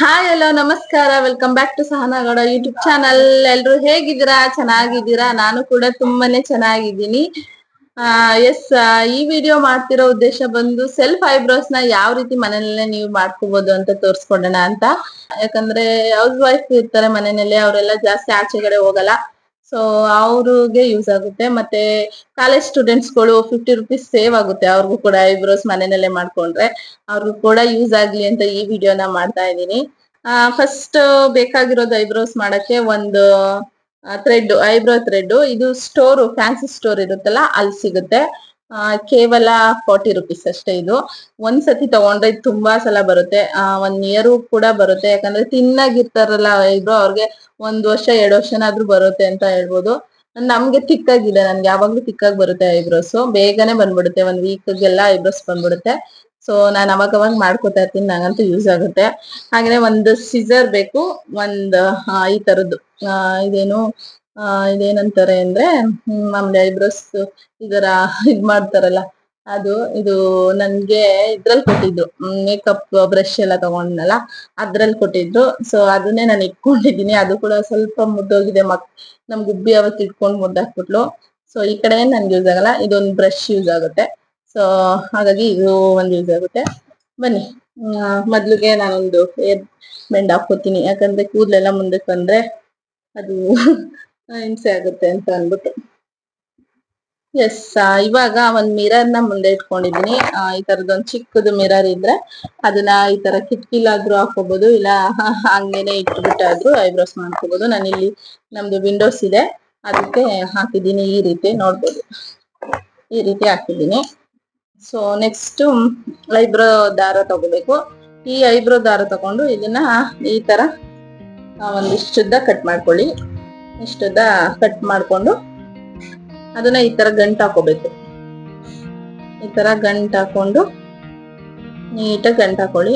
Hi hello ನಮಸ್ಕಾರ. Welcome back to Sahana Gowda YouTube channel ಎಲ್ರು ಹೇಗಿದ್ದೀರಾ? ಚೆನ್ನಾಗಿದ್ದೀರಾ? ನಾನು ಕೂಡ ತುಂಬಾನೇ ಚೆನ್ನಾಗಿದ್ದೀನಿ. ಎಸ್ ಈ ವಿಡಿಯೋ ಮಾಡ್ತಿರೋ ಉದ್ದೇಶ ಬಂದು ಸೆಲ್ಫ್ ಐಬ್ರೋಸ್ನ ಯಾವ ರೀತಿ ಮನೆಯಲ್ಲೇ ನೀವು ಮಾಡ್ಕೋಬಹುದು ಅಂತ ತೋರ್ಸ್ಕೊಡೋಣ ಅಂತ. ಯಾಕಂದ್ರೆ ಹೌಸ್ ವೈಫ್ ಇರ್ತಾರೆ ಮನೆಯಲ್ಲಿ, ಅವರೆಲ್ಲ ಜಾಸ್ತಿ ಆಚೆಗಡೆ ಹೋಗಲ್ಲ. ಸೊ ಅವ್ರಿಗೆ ಯೂಸ್ ಆಗುತ್ತೆ. ಮತ್ತೆ ಕಾಲೇಜ್ ಸ್ಟೂಡೆಂಟ್ಸ್ಗಳು ಫಿಫ್ಟಿ ರುಪೀಸ್ ಸೇವ್ ಆಗುತ್ತೆ. ಅವ್ರಿಗೂ ಕೂಡ ಐಬ್ರೋಸ್ ಮನೆಯಲ್ಲೇ ಮಾಡ್ಕೊಂಡ್ರೆ ಅವ್ರಿಗೂ ಕೂಡ ಯೂಸ್ ಆಗ್ಲಿ ಅಂತ ಈ ವಿಡಿಯೋನ ಮಾಡ್ತಾ ಇದ್ದೀನಿ. ಫಸ್ಟ್ ಬೇಕಾಗಿರೋದು ಐಬ್ರೋಸ್ ಮಾಡಕ್ಕೆ ಒಂದು ಥ್ರೆಡ್ ಐಬ್ರೋ ಥ್ರೆಡ್ ಇದು ಸ್ಟೋರ್ ಫ್ಯಾನ್ಸಿ ಸ್ಟೋರ್ ಇರುತ್ತಲ್ಲ, ಅಲ್ಲಿ ಸಿಗುತ್ತೆ. ಕೇವಲ ಫಾರ್ಟಿ ರುಪೀಸ್ ಅಷ್ಟೇ ಇದು. ಒಂದ್ಸತಿ ತಗೊಂಡ್ರೆ ಇದು ತುಂಬಾ ಸಲ ಬರುತ್ತೆ. ಒನ್ ಇಯರ್ ಕೂಡ ಬರುತ್ತೆ. ಯಾಕಂದ್ರೆ ತಿನ್ನಾಗಿರ್ತಾರಲ್ಲ ಇಬ್ರು, ಅವ್ರಿಗೆ ಒಂದ್ ವರ್ಷ, ಎರಡು ವರ್ಷನಾದ್ರೂ ಬರುತ್ತೆ ಅಂತ ಹೇಳ್ಬೋದು. ನಮ್ಗೆ ತಿಕ್ಕಾಗಿದೆ, ನನ್ಗೆ ಯಾವಾಗ್ಲೂ ತಿಕ್ಕಾಗಿ ಬರುತ್ತೆ ಐಬ್ರೋಸ್ ಬೇಗನೆ ಬಂದ್ಬಿಡುತ್ತೆ. ಒಂದ್ ವೀಕ್ಗೆಲ್ಲ ಐಬ್ರೋಸ್ ಬಂದ್ಬಿಡುತ್ತೆ. ಸೊ ನಾನು ಅವಾಗ ಅವಾಗ ಮಾಡ್ಕೊತಾ ಇರ್ತೀನಿ. ನಂಗಂತೂ ಯೂಸ್ ಆಗುತ್ತೆ. ಹಾಗೆ ಒಂದು ಸಿಸರ್ ಬೇಕು. ಒಂದ್ ಈ ತರದ್ದು. ಇದೇನು? ಆ, ಇದೇನಂತಾರೆ ಅಂದ್ರೆ ಮಾಮೂಲಿ ಐಬ್ರೋಸ್ ಇದರ ಇದ್ ಮಾಡ್ತಾರಲ್ಲ ಅದು ಇದು ನನ್ಗೆ ಇದ್ರಲ್ಲಿ ಕೊಟ್ಟಿದ್ರು ಮೇಕಪ್ ಬ್ರಷ್ ಎಲ್ಲ ತಗೊಂಡ್ನಲ್ಲ ಅದ್ರಲ್ಲಿ ಕೊಟ್ಟಿದ್ರು ಸೊ ಅದನ್ನೇ ನಾನು ಇಟ್ಕೊಂಡಿದ್ದೀನಿ. ಅದು ಕೂಡ ಸ್ವಲ್ಪ ಮುದ್ದೋಗಿದೆ ಮಕ್ ನಮ್ ಗುಬ್ಬಿ ಅವತ್ತು ಇಟ್ಕೊಂಡು ಮುದ್ದಾಕ್ಬಿಟ್ಲು. ಸೊ ಈ ಕಡೆ ನನ್ಗೆ ಯೂಸ್ ಆಗಲ್ಲ ಇದೊಂದು ಬ್ರಷ್ ಯೂಸ್ ಆಗುತ್ತೆ. ಸೊ ಹಾಗಾಗಿ ಇದು ಒಂದು ಯೂಸ್ ಆಗುತ್ತೆ. ಬನ್ನಿ ಮೊದ್ಲಿಗೆ ನಾನೊಂದು ಏರ್ ಬೆಂಡ್ ಹಾಕೋತೀನಿ ಯಾಕಂದ್ರೆ ಕೂದಲೆಲ್ಲ ಮುಂದಕ್ಕೆ ಬಂದ್ರೆ ಅದು ಹಿಂಸೆ ಆಗುತ್ತೆ ಅಂತ ಅನ್ಬಿಟ್ಟು ಎಸ್ ಇವಾಗ ಒಂದ್ ಮಿರರ್ನ ಮುಂದೆ ಇಟ್ಕೊಂಡಿದೀನಿ. ಈ ತರದೊಂದ್ ಚಿಕ್ಕದು ಮಿರರ್ ಇದ್ರೆ ಅದನ್ನ ಈ ತರ ಕಿಟಕಿಲಾದ್ರೂ ಹಾಕೋಬಹುದು ಇಲ್ಲ ಹಂಗೇನೆ ಇಟ್ಬಿಟ್ಟಾದ್ರೂ ಐಬ್ರೋಸ್ ಮಾಡ್ಕೋಬಹುದು ನಾನು ಇಲ್ಲಿ ನಮ್ದು ವಿಂಡೋಸ್ ಇದೆ. ಅದಕ್ಕೆ ಹಾಕಿದ್ದೀನಿ ಈ ರೀತಿ ನೋಡ್ಬೋದು. ಈ ರೀತಿ ಹಾಕಿದ್ದೀನಿ ಸೊ ನೆಕ್ಸ್ಟ್ ಐಬ್ರೋ ದಾರ ತಗೋಬೇಕು. ಈ ಐಬ್ರೋ ದಾರ ತಗೊಂಡು ಇದನ್ನ ಈ ತರ ಒಂದಿಷ್ಟುದ್ದ ಕಟ್ ಮಾಡ್ಕೊಳ್ಳಿ. ಇಷ್ಟುದ್ದ ಕಟ್ ಮಾಡ್ಕೊಂಡು ಅದನ್ನ ಈ ತರ ಗಂಟು ಹಾಕೋಬೇಕು. ಈ ತರ ಗಂಟು ಹಾಕೊಂಡು ನೀಟಾಗಿ ಗಂಟು ಹಾಕೊಳ್ಳಿ.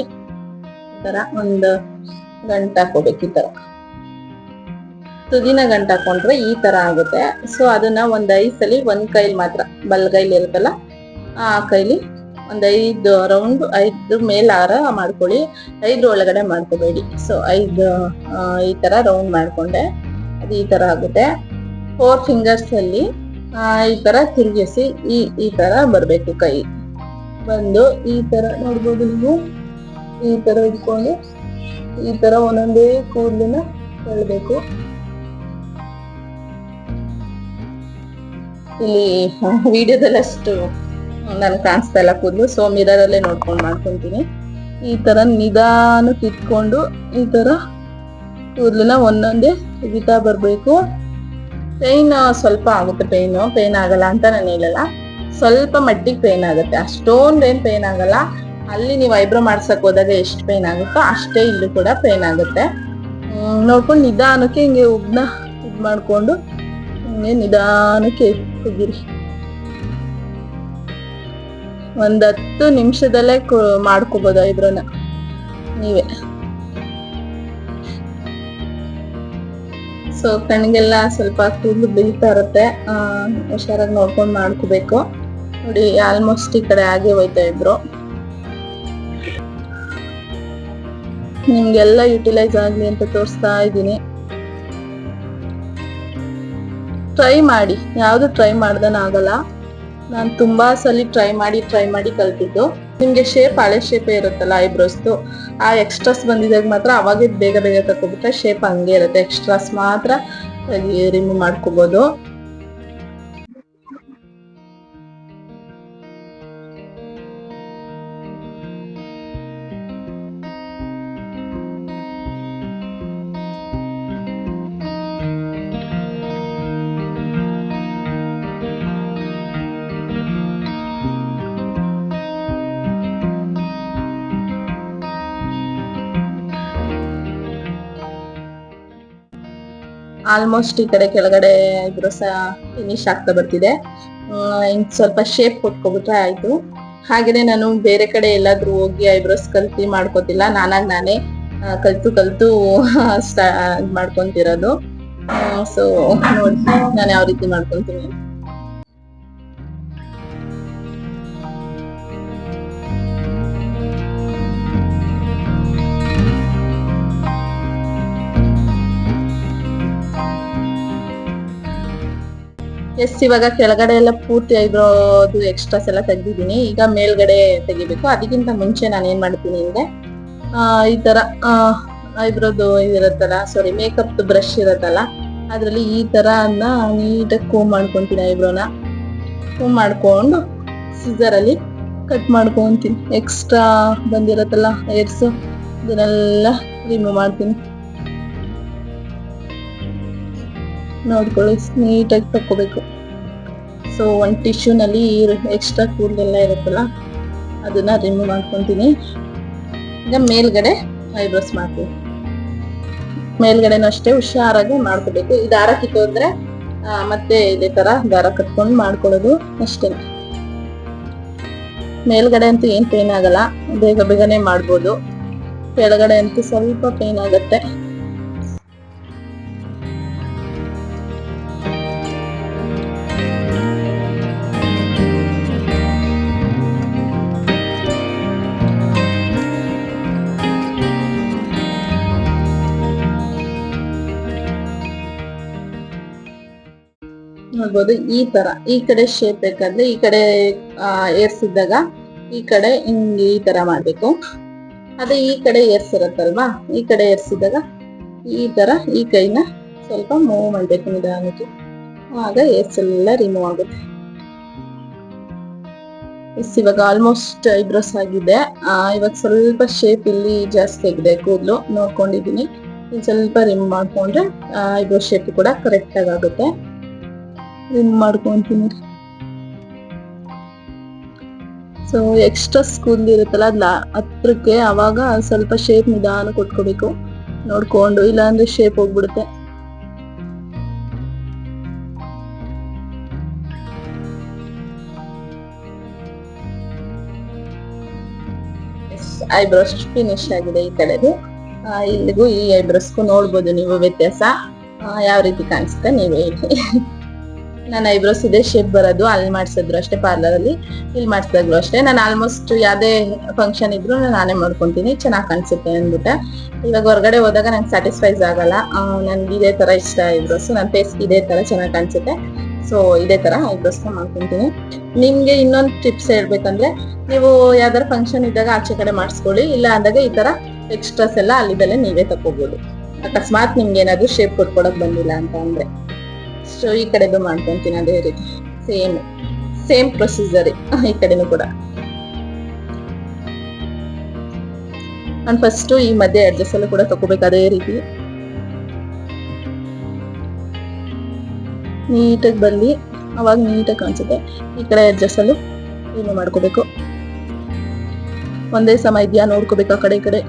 ಈ ತರ ಒಂದು ಗಂಟು ಹಾಕೋಬೇಕು ಈ ತರ. ತುದಿನ ಗಂಟು ಹಾಕೊಂಡ್ರೆ ಈ ತರ ಆಗುತ್ತೆ. ಸೊ ಅದನ್ನ ಒಂದ್ ಸಲ ಒಂದ್ ಕೈಲಿ ಮಾತ್ರ ಬಲ್ಗೈಲಿ ಇರುತ್ತಲ್ಲ, ಆ ಕೈಲಿ ಒಂದ್ ಐದು ರೌಂಡ್, ಐದು ಹಾರ ಮಾಡ್ಕೊಳ್ಳಿ. ಐದು ಒಳಗಡೆ ಮಾಡ್ಕೋಬೇಡಿ. ಸೊ ಐದು ಈ ತರ ರೌಂಡ್ ಮಾಡ್ಕೊಂಡೆ. ಅದು ಈ ತರ ಆಗುತ್ತೆ. ಫೋರ್ ಫಿಂಗರ್ಸ್ ಅಲ್ಲಿ ಈ ತರ ತಿರುಗಿಸಿ, ಈ ಈ ತರ ಬರ್ಬೇಕು ಕೈ. ಬಂದು ಈ ತರ ನೋಡ್ಬೋದು ನೀವು. ಈ ತರ ಇಟ್ಕೊಂಡು, ಈ ತರ ಒಂದೊಂದೇ ಕೂದಲಿನ ತಳ್ಬೇಕು ಇಲ್ಲಿ, ವಿಡಿಯೋದಲ್ಲಿ ಅಷ್ಟು ನನ್ ಕಾಣಿಸ್ತಾ ಇಲ್ಲ ಕೂದಲು. ಸೊ ಮಿರರ್ ಅಲ್ಲೇ ನೋಡ್ಕೊಂಡು ಮಾಡ್ಕೊಂತೀನಿ. ಈ ತರ ನಿಧಾನಕ್ಕೆ ಇಟ್ಕೊಂಡು, ಈ ತರ ಕೂದಲನ್ನ ಒಂದೊಂದೇ ತೆಗಿತಾ ಬರಬೇಕು. ಪೇಯ್ನ್ ಸ್ವಲ್ಪ ಆಗುತ್ತೆ ಪೇಯ್ನು, ಪೇಯ್ನ್ ಆಗಲ್ಲ ಅಂತ ನಾನು ಹೇಳಲ್ಲ. ಸ್ವಲ್ಪ ಮಟ್ಟಿಗೆ ಪೇಯ್ನ್ ಆಗುತ್ತೆ. ಅಷ್ಟೊಂದು ಏನ್ ಪೇಯ್ನ್ ಆಗಲ್ಲ. ಅಲ್ಲಿ ನೀವು ಐಬ್ರೋ ಮಾಡ್ಸಕ್ ಹೋದಾಗ ಎಷ್ಟು ಪೇಯ್ನ್ ಆಗುತ್ತೋ ಅಷ್ಟೇ ಇಲ್ಲೂ ಕೂಡ ಪೇಯ್ನ್ ಆಗುತ್ತೆ. ನೋಡ್ಕೊಂಡು ನಿಧಾನಕ್ಕೆ ಹಿಂಗೆ ಉಗ್ನ ಇದ್ ಮಾಡ್ಕೊಂಡು ಹಿಂಗೆ ನಿಧಾನಕ್ಕೆ ತೆಗೀರಿ ಒಂದ್ ಹತ್ತು ನಿಮಿಷದಲ್ಲೇ ಮಾಡ್ಕೋಬೋದು ಐಬ್ರೋನ. ಸೊ ಕಣ್ಣಿಗೆಲ್ಲ ಸ್ವಲ್ಪ ಕೂದಲು ಬೀಳ್ತಾ ಇರುತ್ತೆ. ಹುಷಾರಾಗಿ ನೋಡ್ಕೊಂಡು ಮಾಡ್ಕೋಬೇಕು. ನೋಡಿ ಆಲ್ಮೋಸ್ಟ್ ಈ ಕಡೆ ಹಾಗೆ ಹೋಯ್ತಾ ಇದ್ರು. ನಿಮ್ಗೆಲ್ಲ ಯುಟಿಲೈಸ್ ಆಗ್ಲಿ ಅಂತ ತೋರಿಸ್ತಾ ಇದ್ದೀನಿ. ಟ್ರೈ ಮಾಡಿ. ಯಾವುದು ಟ್ರೈ ಮಾಡ್ದನ ಆಗಲ್ಲ. ನಾನು ತುಂಬಾ ಸಲ ಟ್ರೈ ಮಾಡಿ ಟ್ರೈ ಮಾಡಿ ಕಲ್ತಿದ್ದು. ನಿಮ್ಗೆ ಶೇಪ್ ಹಳೆ ಶೇಪೇ ಇರುತ್ತಲ್ಲ ಐಬ್ರೋಸ್ದು ಆ ಎಕ್ಸ್ಟ್ರಾಸ್ ಬಂದಿದಾಗ ಮಾತ್ರ ಅವಾಗೇ ಬೇಗ ಬೇಗ ತಕೊಬಿಟ್ರೆ ಶೇಪ್ ಹಂಗೆ ಇರುತ್ತೆ. ಎಕ್ಸ್ಟ್ರಾಸ್ ಮಾತ್ರ ರಿಮೂವ್ ಮಾಡ್ಕೋಬಹುದು ಆಲ್ಮೋಸ್ಟ್ ಈ ಕಡೆ ಕೆಳಗಡೆ ಇದ್ರು ಸಹ ಫಿನಿಶ್ ಆಗ್ತಾ ಬರ್ತಿದೆ. ಇನ್ ಸ್ವಲ್ಪ ಶೇಪ್ ಕೊಟ್ಕೊಬಿಟ್ರೆ ಆಯ್ತು. ಹಾಗೇನೆ ನಾನು ಬೇರೆ ಕಡೆ ಎಲ್ಲಾದ್ರೂ ಹೋಗಿ ಐಬ್ರೋಸ್ ಕಲ್ತಿ ಮಾಡ್ಕೋತಿಲ್ಲ. ನಾನಾಗ್ ನಾನೇ ಕಲ್ತು ಕಲ್ತು ಮಾಡ್ಕೊಂತಿರೋದು. ಸೊ ನೋಡಿ, ನಾನು ಯಾವ ರೀತಿ ಮಾಡ್ಕೊಂತೀನಿ ಎಸ್ ಇವಾಗ ಕೆಳಗಡೆ ಎಲ್ಲ ಪೂರ್ತಿ ಐಬ್ರೋದು ಎಕ್ಸ್ಟ್ರಾಸ್ ಎಲ್ಲ ತೆಗ್ದಿದ್ದೀನಿ. ಈಗ ಮೇಲ್ಗಡೆ ತೆಗಿಬೇಕು. ಅದಕ್ಕಿಂತ ಮುಂಚೆ ನಾನು ಏನ್ ಮಾಡ್ತೀನಿ ಅಂದ್ರೆ ಈ ತರ ಐಬ್ರೋದು ಇದಿರತ್ತಲ್ಲ ಸಾರಿ ಮೇಕಪ್ ಬ್ರಷ್ ಇರತ್ತಲ್ಲ, ಅದ್ರಲ್ಲಿ ಈ ತರ ನೀಟಾಗಿ ಕೂಮ್ ಮಾಡ್ಕೊಂತೀನಿ ಐಬ್ರೋನ. ಕೂಮ್ ಮಾಡ್ಕೊಂಡು ಸಿಸರ್ ಅಲ್ಲಿ ಕಟ್ ಮಾಡ್ಕೊಂತೀನಿ. ಎಕ್ಸ್ಟ್ರಾ ಬಂದಿರತ್ತಲ್ಲ ಹೇರ್ಸ್ ಇದನ್ನೆಲ್ಲ ರಿಮೂವ್ ಮಾಡ್ತೀನಿ. ನೋಡ್ಕೊಳ್ಳಿ, ನೀಟಾಗಿ ತಕ್ಕೋಬೇಕು. ಸೊ ಒಂದು ಟಿಶ್ಯೂನಲ್ಲಿ ಎಕ್ಸ್ಟ್ರಾ ಕೂದಲೆಲ್ಲ ಇರುತ್ತಲ್ಲ, ಅದನ್ನ ರಿಮೂವ್ ಮಾಡ್ಕೊತೀನಿ. ಈಗ ಮೇಲ್ಗಡೆ ಐಬ್ರೋಸ್ ಮಾಡ್ತೀನಿ ಮೇಲ್ಗಡೆನೂ ಅಷ್ಟೇ ಹುಷಾರಾಗಿ ಮಾಡ್ಕೋಬೇಕು. ಈ ದಾರ ಕಿತ್ತೋದ್ರೆ ಮತ್ತೆ ಇದೇ ತರ ದಾರ ಕಟ್ಕೊಂಡು ಮಾಡ್ಕೊಳ್ಳೋದು ಅಷ್ಟೇ. ಮೇಲ್ಗಡೆ ಅಂತೂ ಏನ್ ಪೇನ್ ಆಗಲ್ಲ, ಬೇಗ ಬೇಗನೆ ಮಾಡ್ಬೋದು. ಕೆಳಗಡೆ ಅಂತೂ ಸ್ವಲ್ಪ ಪೇನ್ ಆಗತ್ತೆ. ನೋಡ್ಬೋದು, ಈ ತರ, ಈ ಕಡೆ ಶೇಪ್ ಬೇಕಾದ್ರೆ ಈ ಕಡೆ ಏರ್ಸಿದ್ದಾಗ ಈ ಕಡೆ ಹಿಂಗ್ ಈ ತರ ಮಾಡ್ಬೇಕು. ಅದೇ ಈ ಕಡೆ ಏರ್ಸಿರತ್ತಲ್ವಾ? ಈ ಕಡೆ ಏರ್ಸಿದಾಗ ಈ ತರ ಈ ಕೈನ ಸ್ವಲ್ಪ ಮೂವ್ ಮಾಡ್ಬೇಕು ನಿಧಾನಕ್ಕೆ. ಆಗ ಏರ್ಸ್ ಎಲ್ಲ ರಿಮೂವ್ ಆಗುತ್ತೆ. ಎಸ್, ಇವಾಗ ಆಲ್ಮೋಸ್ಟ್ ಐಬ್ರೋಸ್ ಆಗಿದೆ. ಇವಾಗ ಸ್ವಲ್ಪ ಶೇಪ್ ಇಲ್ಲಿ ಜಾಸ್ತಿ ಆಗಿದೆ ಕೂದಲು. ನೋಡ್ಕೊಂಡಿದೀನಿ ಸ್ವಲ್ಪ ರಿಮೂವ್ ಮಾಡ್ಕೊಂಡ್ರೆ ಐಬ್ರೋ ಶೇಪ್ ಕೂಡ ಕರೆಕ್ಟ್ ಆಗಿ ಆಗುತ್ತೆ. ರಿಮೂವ್ ಮಾಡ್ಕೊಂತೀನಿ ಸೊ ಎಕ್ಸ್ಟ್ರಾ ಸ್ಕೂಲ್ ಇರುತ್ತಲ್ಲ ಅದ್ ಹತ್ರಕ್ಕೆ ಅವಾಗ ಸ್ವಲ್ಪ ಶೇಪ್ ನಿಧಾನ ಕೊಟ್ಕೋಬೇಕು. ನೋಡ್ಕೊಂಡು, ಇಲ್ಲಾಂದ್ರೆ ಶೇಪ್ ಹೋಗ್ಬಿಡುತ್ತೆ. ಐಬ್ರೋಸ್ ಫಿನಿಶ್ ಆಗಿದೆ ಈ ಕಡೆದು. ಇಲ್ಲಿಗೂ ಈ ಐಬ್ರೋಸ್ಗೂ ನೋಡ್ಬೋದು ನೀವು ವ್ಯತ್ಯಾಸ. ಯಾವ ರೀತಿ ಕಾಣಿಸುತ್ತೆ, ನೀವೇ ಹೇಳಿ. ನನ್ನ ಐಬ್ರೋಸ್ ಇದೆ ಶೇಪ್ ಬರೋದು, ಅಲ್ಲಿ ಮಾಡ್ಸಿದ್ರು ಅಷ್ಟೇ ಪಾರ್ಲರ್ ಅಲ್ಲಿ. ಇಲ್ಲಿ ಮಾಡಿಸಿದಾಗ್ಲು ಅಷ್ಟೇ. ನಾನು ಆಲ್ಮೋಸ್ಟ್ ಯಾವ್ದೇ ಫಂಕ್ಷನ್ ಇದ್ರು ನಾನೇ ಮಾಡ್ಕೊಂತೀನಿ. ಚೆನ್ನಾಗಿ ಕಾಣಿಸುತ್ತೆ ಅಂದ್ಬಿಟ್ಟೆ. ಇವಾಗ ಹೊರಗಡೆ ಹೋದಾಗ ನಂಗೆ ಸ್ಯಾಟಿಸ್ಫೈಸ್ ಆಗಲ್ಲ. ನನ್ಗೆ ಇದೇ ತರ ಇಷ್ಟ ಐಬ್ರೋಸ್. ನನ್ನ ಫೇಸ್ ಇದೇ ತರ ಚೆನ್ನಾಗಿ ಕಾಣಿಸುತ್ತೆ. ಸೊ ಇದೇ ತರ ಐಬ್ರೋಸ್ ಮಾಡ್ಕೊಂತೀನಿ. ನಿಮ್ಗೆ ಇನ್ನೊಂದು ಟಿಪ್ಸ್ ಹೇಳ್ಬೇಕಂದ್ರೆ, ನೀವು ಯಾವ್ದಾರ ಫಂಕ್ಷನ್ ಇದ್ದಾಗ ಆಚೆ ಕಡೆ ಮಾಡಿಸ್ಕೊಳ್ಳಿ. ಇಲ್ಲ ಅಂದಾಗ ಈ ತರ ಎಕ್ಸ್ಟ್ರಾಸ್ ಎಲ್ಲ ಅಲ್ಲಿದಲ್ಲೇ ನೀವೇ ತಕೋಬಹುದು ಅಕಸ್ಮಾತ್ ನಿಮ್ಗೆ ಏನಾದ್ರು ಶೇಪ್ ಕೊಟ್ಕೊಡಕ್ ಬಂದಿಲ್ಲ ಅಂತ ಅಂದ್ರೆ. ಸೊ ಈ ಕಡೆದು ಮಾಡ್ಕೊಂತೀನಿ ಅದೇ ರೀತಿ. ಸೇಮ್ ಸೇಮ್ ಪ್ರೊಸೀಜರ್ ಈ ಕಡೆನೂ ಕೂಡ. ನಾನು ಫಸ್ಟ್ ಈ ಮಧ್ಯೆ ಅಡ್ಜಸ್ಟ್ ಎಲ್ಲ ಕೂಡ ತಗೋಬೇಕು ಅದೇ ರೀತಿ. ನೀಟಾಗಿ ಬರಲಿ. ಅವಾಗ ನೀಟಾಗಿ ಕಾಣಿಸುತ್ತೆ. ಈ ಕಡೆ ಅಡ್ಜಸ್ಟ್ ಅಲ್ಲೂ ಏನು ಮಾಡ್ಕೋಬೇಕು? ಒಂದೇ ಸಮ ಇದೆಯಾ ನೋಡ್ಕೋಬೇಕು ಆ ಕಡೆ ಈ ಕಡೆ.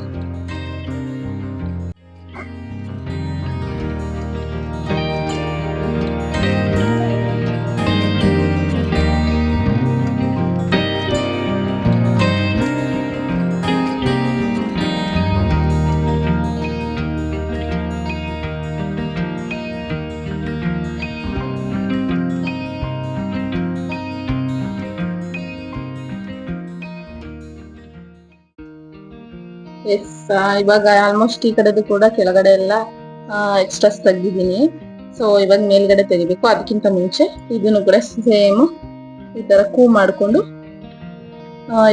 ಎಸ್ ಇವಾಗ ಆಲ್ಮೋಸ್ಟ್ ಈ ಕಡೆದು ಕೂಡ ಕೆಳಗಡೆ ಎಲ್ಲ ಎಕ್ಸ್ಟ್ರಾಸ್ ತೆಗ್ದಿದ್ದೀನಿ. ಸೊ ಇವಾಗ ಮೇಲ್ಗಡೆ ತೆಗಿಬೇಕು. ಅದಕ್ಕಿಂತ ಮುಂಚೆ ಇದನ್ನು ಕೂಡ ಸೇಮ್ ಈ ತರ ಕೂ ಮಾಡಿಕೊಂಡು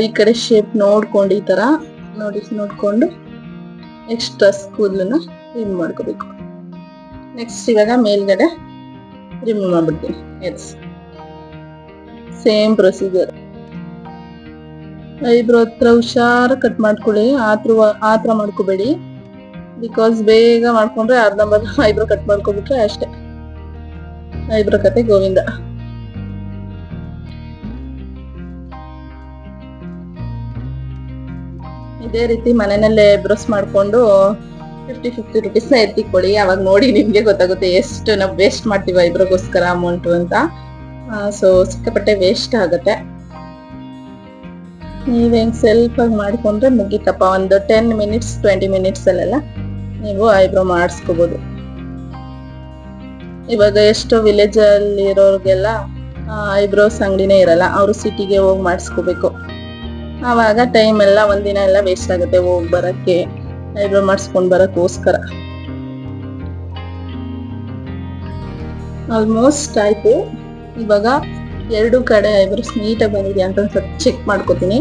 ಈ ಕಡೆ ಶೇಪ್ ನೋಡ್ಕೊಂಡು, ಈ ತರ ನೋಡಿ, ನೋಡ್ಕೊಂಡು ಎಕ್ಸ್ಟ್ರಾಸ್ ಕೂದಲನ್ನ ರಿಮೂವ್ ಮಾಡ್ಕೋಬೇಕು. ನೆಕ್ಸ್ಟ್ ಇವಾಗ ಮೇಲ್ಗಡೆ ರಿಮೂವ್ ಮಾಡ್ಬಿಡ್ತೀನಿ. ಎಸ್ ಸೇಮ್ ಪ್ರೊಸೀಜರ್ ಐಬ್ರೋ ಹತ್ರ ಹುಷಾರ ಕಟ್ ಮಾಡ್ಕೊಳ್ಳಿ, ಆತ್ರ ಆತ್ರ ಮಾಡ್ಕೋಬೇಡಿ. ಬಿಕಾಸ್ ಬೇಗ ಮಾಡ್ಕೊಂಡ್ರೆ ಅರ್ಧಂಬರ್ಧ ಐಬ್ರೋ ಕಟ್ ಮಾಡ್ಕೊಬಿಟ್ರೆ ಅಷ್ಟೇ. ಐಬ್ರೋ ಕತೆ ಗೋವಿಂದ. ಇದೇ ರೀತಿ ಮನೆಯಲ್ಲೇ ಐಬ್ರೋಸ್ ಮಾಡ್ಕೊಂಡು ಫಿಫ್ಟಿ ಫಿಫ್ಟಿ ರುಪೀಸ್ನ ಎತ್ತಿಕೊಳ್ಳಿ ಅವಾಗ ನೋಡಿ ನಿಮ್ಗೆ ಗೊತ್ತಾಗುತ್ತೆ ಎಷ್ಟು ನಾವು ವೇಸ್ಟ್ ಮಾಡ್ತೀವಿ ಐಬ್ರೋಗೋಸ್ಕರ ಅಮೌಂಟ್ ಅಂತ. ಸೊ ಸಿಕ್ಕಾಪಟ್ಟೆ ವೇಸ್ಟ್ ಆಗುತ್ತೆ. ನೀವು ಸೆಲ್ಫಾಗಿ ಸೆಲ್ಫ್ ಆಗಿ ಮಾಡ್ಕೊಂಡ್ರೆ ಮುಗೀತಪ್ಪ. ಒಂದು ಟೆನ್ ಮಿನಿಟ್ಸ್ ಟ್ವೆಂಟಿ ಮಿನಿಟ್ಸ್ ಅಲ್ಲೆಲ್ಲ ನೀವು ಐಬ್ರೋ ಮಾಡಿಸ್ಕೋಬಹುದು ಇವಾಗ ಎಷ್ಟೋ ವಿಲೇಜ್ ಅಲ್ಲಿ ಇರೋರ್ಗೆಲ್ಲ ಐಬ್ರೋಸ್ ಅಂಗಡಿನೇ ಇರಲ್ಲ. ಅವರು ಸಿಟಿಗೆ ಹೋಗಿ ಮಾಡಿಸ್ಕೋಬೇಕು. ಆವಾಗ ಟೈಮ್ ಎಲ್ಲ ಒಂದಿನ ಎಲ್ಲ ವೇಸ್ಟ್ ಆಗುತ್ತೆ. ಹೋಗಿ ಬರಕ್ಕೆ ಐಬ್ರೋ ಮಾಡಿಸ್ಕೊಂಡು ಬರಕ್ಕೋಸ್ಕರ. ಆಲ್ಮೋಸ್ಟ್ ಆಯಿತು. ಇವಾಗ ಎರಡು ಕಡೆ ಐಬ್ರೋಸ್ ನೀಟಾಗಿ ಬಂದಿದೆ ಅಂತ ಸ್ವಲ್ಪ ಚೆಕ್ ಮಾಡ್ಕೋತೀನಿ.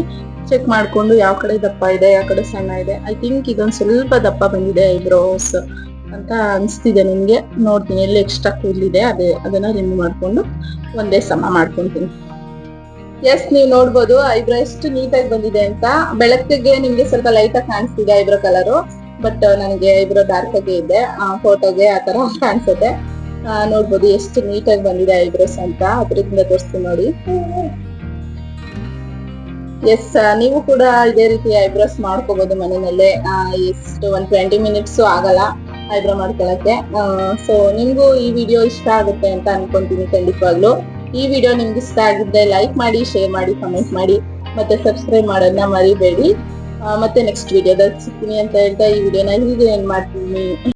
ಚೆಕ್ ಮಾಡ್ಕೊಂಡು ಯಾವ ಕಡೆ ದಪ್ಪ ಇದೆ, ಯಾವ ಕಡೆ ಸಣ್ಣ ಇದೆ. ಐ ಥಿಂಕ್ ಇದೊಂದು ಸ್ವಲ್ಪ ದಪ್ಪ ಬಂದಿದೆ ಐಬ್ರೋಸ್ ಅಂತ ಅನಿಸ್ತಿದೆ ನಿಮಗೆ. ನೋಡ್ತೀನಿ ಎಲ್ಲಿ ಎಕ್ಸ್ಟ್ರಾ ಕೂದಲಿದೆ ಅದೇ ಅದನ್ನ ರಿಮೂವ್ ಮಾಡ್ಕೊಂಡು ಒಂದೇ ಸಮ ಮಾಡ್ಕೊಂತೀನಿ. ಎಸ್ ನೀವು ನೋಡ್ಬೋದು, ಐಬ್ರೋ ಎಷ್ಟು ನೀಟಾಗಿ ಬಂದಿದೆ ಅಂತ. ಬೆಳಕಿಗೆ ನಿಮ್ಗೆ ಸ್ವಲ್ಪ ಲೈಟ್ ಆಗಿ ಕಾಣಿಸ್ತಿದೆ ಐಬ್ರೋ ಕಲರು ಬಟ್ ನನಗೆ ಐಬ್ರೋ ಡಾರ್ಕ್ ಆಗಿ ಇದೆ. ಫೋಟೋಗೆ ಆ ತರ ಕಾಣಿಸುತ್ತೆ. ನೋಡ್ಬೋದು ಎಷ್ಟು ನೀಟಾಗಿ ಬಂದಿದೆ ಐಬ್ರೋಸ್ ಅಂತ. ಅದ್ರಿಂದ ತೋರಿಸ್ತೀನಿ ನೋಡಿ. ಎಸ್ ನೀವು ಕೂಡ ಇದೇ ರೀತಿ ಐಬ್ರೋಸ್ ಮಾಡ್ಕೋಬಹುದು ಮನೆಯಲ್ಲೇ. ಎಷ್ಟು ಒಂದ್ ಟ್ವೆಂಟಿ ಮಿನಿಟ್ಸ್ ಆಗಲ್ಲ ಐಬ್ರೋ ಮಾಡ್ಕೊಳಕ್ಕೆ. ಸೊ ನಿಮ್ಗೂ ಈ ವಿಡಿಯೋ ಇಷ್ಟ ಆಗುತ್ತೆ ಅಂತ ಅನ್ಕೊಂತೀನಿ ಖಂಡಿತವಾಗ್ಲು. ಈ ವಿಡಿಯೋ ನಿಮ್ಗೆ ಇಷ್ಟ ಆಗಿದ್ರೆ ಲೈಕ್ ಮಾಡಿ ಶೇರ್ ಮಾಡಿ ಕಮೆಂಟ್ ಮಾಡಿ, ಮತ್ತೆ ಸಬ್ಸ್ಕ್ರೈಬ್ ಮಾಡೋದನ್ನ ಮರಿಬೇಡಿ. ಮತ್ತೆ ನೆಕ್ಸ್ಟ್ ವಿಡಿಯೋದಲ್ಲಿ ಸಿಗ್ತೀನಿ ಅಂತ ಹೇಳ್ತಾ ಈ ವಿಡಿಯೋನ ಹೀಗೆ ಏನ್ ಮಾಡ್ತೀನಿ.